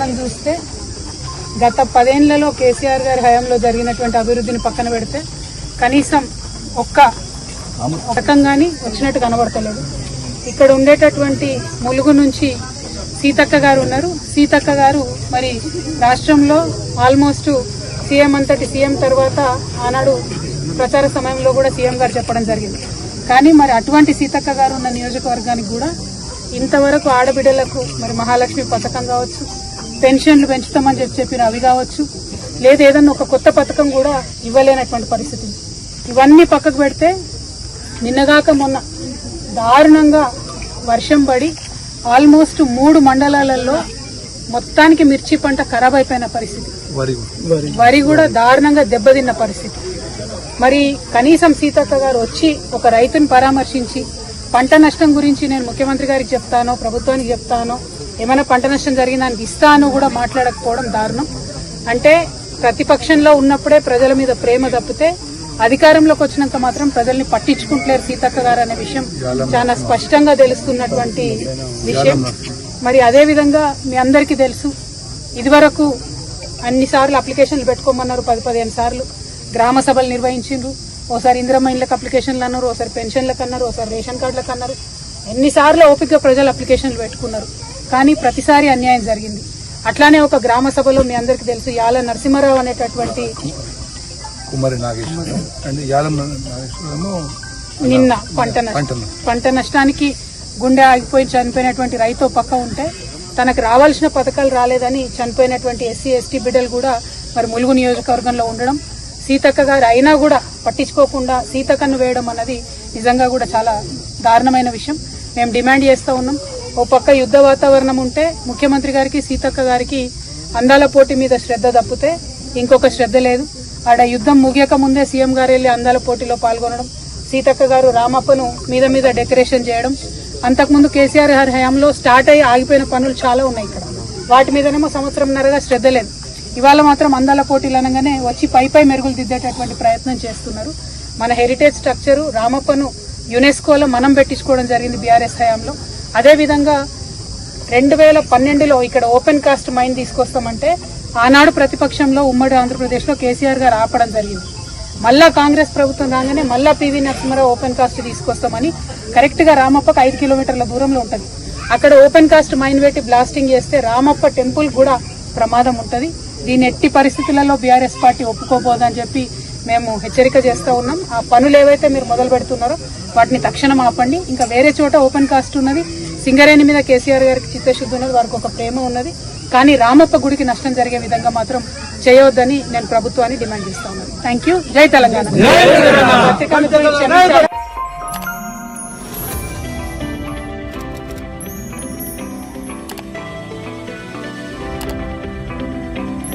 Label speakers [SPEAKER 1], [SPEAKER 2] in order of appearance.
[SPEAKER 1] మనం చూస్తే గత పదేళ్ళలో కేసీఆర్ గారి హయాంలో జరిగినటువంటి అభివృద్ధిని పక్కన పెడితే కనీసం ఒక్క పథకం వచ్చినట్టు కనబడతలేదు. ఇక్కడ ఉండేటటువంటి ములుగు నుంచి సీతక్క గారు ఉన్నారు. సీతక్క గారు మరి రాష్ట్రంలో ఆల్మోస్ట్ సీఎం అంతటి సీఎం తర్వాత ఆనాడు ప్రచార సమయంలో కూడా సీఎం గారు చెప్పడం జరిగింది. కానీ మరి అటువంటి సీతక్క గారు ఉన్న నియోజకవర్గానికి కూడా ఇంతవరకు ఆడబిడ్డలకు మరి మహాలక్ష్మి పథకం కావచ్చు పెన్షన్లు పెంచుతామని చెప్పి చెప్పిన అవి కావచ్చు. లేదు ఏదన్నా ఒక కొత్త పథకం కూడా ఇవ్వలేనటువంటి పరిస్థితి. ఇవన్నీ పక్కకు పెడితే నిన్నగాక మొన్న దారుణంగా వర్షం పడి ఆల్మోస్ట్ మూడు మండలాలలో మొత్తానికి మిర్చి పంట ఖరాబ్ అయిపోయిన పరిస్థితి. వరి కూడా. దారుణంగా దెబ్బతిన్న పరిస్థితి. మరి కనీసం సీతక్క గారు వచ్చి ఒక రైతుని పరామర్శించి పంట నష్టం గురించి నేను ముఖ్యమంత్రి గారికి చెప్తాను ప్రభుత్వానికి చెప్తాను ఏమైనా పంట నష్టం జరిగిందానికి ఇస్తాను కూడా మాట్లాడకపోవడం దారుణం. అంటే ప్రతిపక్షంలో ఉన్నప్పుడే ప్రజల మీద ప్రేమ తప్పితే అధికారంలోకి వచ్చినాక మాత్రం ప్రజల్ని పట్టించుకుంటలేరు సీతక్క గారు అనే విషయం చాలా స్పష్టంగా తెలుస్తున్నటువంటి విషయం. మరి అదే విధంగా మీ అందరికీ తెలుసు ఇదివరకు అన్ని సార్లు అప్లికేషన్లు పెట్టుకోమన్నారు పది పదిహేను సార్లు. గ్రామ సభలు నిర్వహించిండ్రు. ఓసారి ఇందిరమ్మ అప్లికేషన్లు అన్నారు ఓసారి పెన్షన్లకు అన్నారు ఓసారి రేషన్ కార్డులకు అన్నారు. ఎన్నిసార్లు ఓపిక ప్రజలు అప్లికేషన్లు పెట్టుకున్నారు. కానీ ప్రతిసారి అన్యాయం జరిగింది. అట్లానే ఒక గ్రామ సభలో మీ అందరికీ తెలుసు యాల నరసింహారావు అనేటటువంటి
[SPEAKER 2] కుమారి
[SPEAKER 1] నిన్న పంట పంట నష్టానికి గుండె ఆగిపోయి చనిపోయినటువంటి రైతు పక్క ఉంటే తనకు రావాల్సిన పథకాలు రాలేదని చనిపోయినటువంటి ఎస్సీ ఎస్టీ బిడ్డలు కూడా మరి ములుగు నియోజకవర్గంలో ఉండడం సీతక్క గారు అయినా కూడా పట్టించుకోకుండా సీతక్కను వేయడం అన్నది నిజంగా కూడా చాలా దారుణమైన విషయం. మేము డిమాండ్ చేస్తూ ఉన్నాం. ఓ పక్క యుద్ధ వాతావరణం ఉంటే ముఖ్యమంత్రి గారికి సీతక్క గారికి అందాల పోటీ మీద శ్రద్ధ తప్పితే ఇంకొక శ్రద్ధ లేదు. ఆడ యుద్ధం ముగియక ముందే సీఎం గారు వెళ్ళి అందాల పోటీలో పాల్గొనడం సీతక్క గారు రామప్పను మీద మీద డెకరేషన్ చేయడం. అంతకుముందు కేసీఆర్ గారి హయాంలో స్టార్ట్ అయ్యి ఆగిపోయిన పనులు చాలా ఉన్నాయి ఇక్కడ. వాటి మీదనేమో సంవత్సరంన్నరగా శ్రద్ధ లేదు. ఇవాళ మాత్రం అందాల పోటీలు అనగానే వచ్చి పై పై మెరుగులు దిద్దేటటువంటి ప్రయత్నం చేస్తున్నారు. మన హెరిటేజ్ స్ట్రక్చరు రామప్పను యునెస్కోలో మనం పెట్టించుకోవడం జరిగింది బీఆర్ఎస్ హయాంలో. అదేవిధంగా రెండు వేల పన్నెండులో ఇక్కడ ఓపెన్ కాస్ట్ మైన్ తీసుకొస్తామంటే ఆనాడు ప్రతిపక్షంలో ఉమ్మడి ఆంధ్రప్రదేశ్లో కేసీఆర్ గారు ఆపడం జరిగింది. మళ్ళా కాంగ్రెస్ ప్రభుత్వం రాగానే మళ్ళా పివి నరసింహారావు ఓపెన్ కాస్ట్ తీసుకొస్తామని కరెక్ట్గా రామప్పకు ఐదు కిలోమీటర్ల దూరంలో ఉంటుంది. అక్కడ ఓపెన్ కాస్ట్ మైన్ పెట్టి బ్లాస్టింగ్ చేస్తే రామప్ప టెంపుల్ కూడా ప్రమాదం ఉంటుంది. దీని ఎట్టి పరిస్థితులలో బీఆర్ఎస్ పార్టీ ఒప్పుకోబోదని చెప్పి మేము హెచ్చరిక చేస్తూ ఉన్నాం. ఆ పనులు ఏవైతే మీరు మొదలు పెడుతున్నారో వాటిని తక్షణం ఆపండి. ఇంకా వేరే చోట ఓపెన్ కాస్ట్ ఉన్నది. సింగరేణి మీద కేసీఆర్ గారికి చిత్తశుద్ధి ఉన్నది వారికి ఒక ప్రేమ ఉన్నది. కానీ రామప్ప గుడికి నష్టం జరిగే విధంగా మాత్రం చేయవద్దని నేను ప్రభుత్వాన్ని డిమాండ్ చేస్తా ఉన్నాను. థ్యాంక్ యూ జై తెలంగాణ.